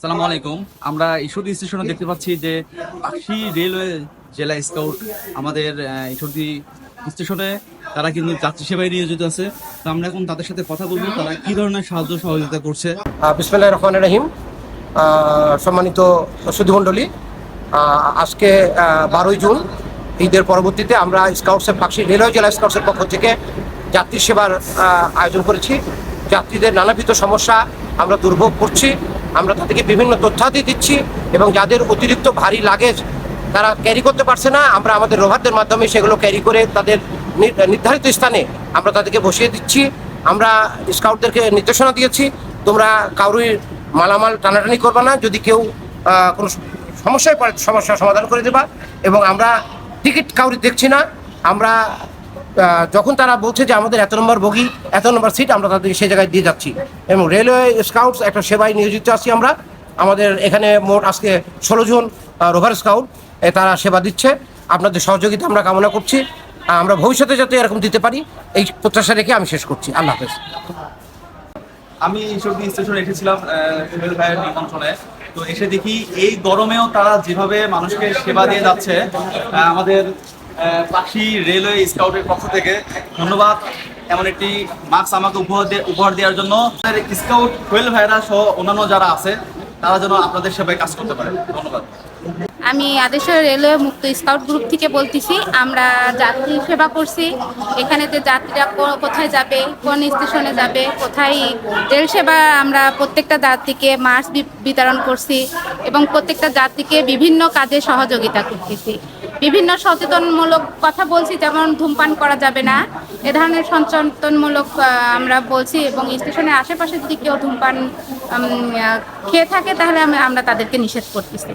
আসসালামু আলাইকুম। আমরা ঈশ্বরদী স্টেশনে দেখতে পাচ্ছি যে পাখি রেলওয়ে জেলা স্কাউট আমাদের ঈশ্বরদী স্টেশনে তারা কিন্তু যাত্রী সেবায় নিয়োজিত আছে। তো আমরা এখন তাদের সাথে কথা বলব, তারা কি ধরনের সাহায্য সহযোগিতা করছে। বিসমুল্লাহ রহমান রাহিম। সম্মানিত সুধীমণ্ডলী আজকে বারোই জুন, ঈদের পরবর্তীতে আমরা স্কাউটসের পাকশি রেলওয়ে জেলা স্কাউটসের পক্ষ থেকে যাত্রী সেবার আয়োজন করেছি। যাত্রীদের নানাবিধ সমস্যা আমরা দুর্ভোগ করছি। আমরা তাদেরকে বিভিন্ন তথ্যাদি দিচ্ছি এবং যাদের অতিরিক্ত ভারী লাগেজ তারা ক্যারি করতে পারছে না, আমরা আমাদের রোভারদের মাধ্যমে সেগুলো ক্যারি করে তাদের নির্ধারিত স্থানে আমরা তাদেরকে বসিয়ে দিচ্ছি। আমরা স্কাউটদেরকে নির্দেশনা দিয়েছি, তোমরা কারুর মালামাল টানাটানি করবে না, যদি কেউ কোনো সমস্যায় পড়ে, সমস্যার সমাধান করে দেবা। এবং আমরা টিকিট কাউরি দেখছি না, আমরা যখন তারা বলছে যে আমাদের এত নম্বর বগি, এত নম্বর সিট, আমরা তাদেরকে সেই জায়গায় দিয়ে যাচ্ছি। এবং রেলওয়ে স্কাউটস, একটা সেবায় নিয়োজিত আছি আমরা। আমাদের এখানে মোট আজকে ষোলো জন রোভার স্কাউট তারা সেবা দিচ্ছে। আপনাদের সহযোগিতা আমরা কামনা করছি। আমরা ভবিষ্যতে যাতে এরকম দিতে পারি, এই প্রত্যাশা রেখে আমি শেষ করছি। আল্লাহ হাফেজ। আমি ঈশ্বরদী স্টেশনে এসেছিলাম সুহেল ভাইয়ের নিমন্ত্রণে। তো এসে দেখি এই গরমেও তারা যেভাবে মানুষকে সেবা দিয়ে যাচ্ছে আমাদের পাশি রেলওয়ে স্কাউটের পক্ষ থেকে ধন্যবাদ। এমন একটি মাস্ক আমাকে উপহার উপহার দেওয়ার জন্য। স্কাউট হুয়েল ভাইরা সহ অন্যান্য যারা আছে, তারা যেন আপনাদের সেবায় কাজ করতে পারে। ধন্যবাদ। আমি আদেশ রেলওয়ে মুক্ত স্কাউট গ্রুপ থেকে বলতেছি, আমরা যাত্রী সেবা করছি। এখানে যে যাত্রীরা কোথায় যাবে, কোন স্টেশনে যাবে, কোথায় রেল সেবা, আমরা প্রত্যেকটা যাত্রীকে মাস্ক বিতরণ করছি এবং প্রত্যেকটা যাত্রীকে বিভিন্ন কাজে সহযোগিতা করতেছি। বিভিন্ন সচেতনমূলক কথা বলছি, যেমন ধূমপান করা যাবে না। এ ধরনের সচেতনমূলক আমরা বলছি এবং স্টেশনের আশেপাশে যদি কেউ ধূমপান খেয়ে থাকে, তাহলে আমরা তাদেরকে নিষেধ করতেছি।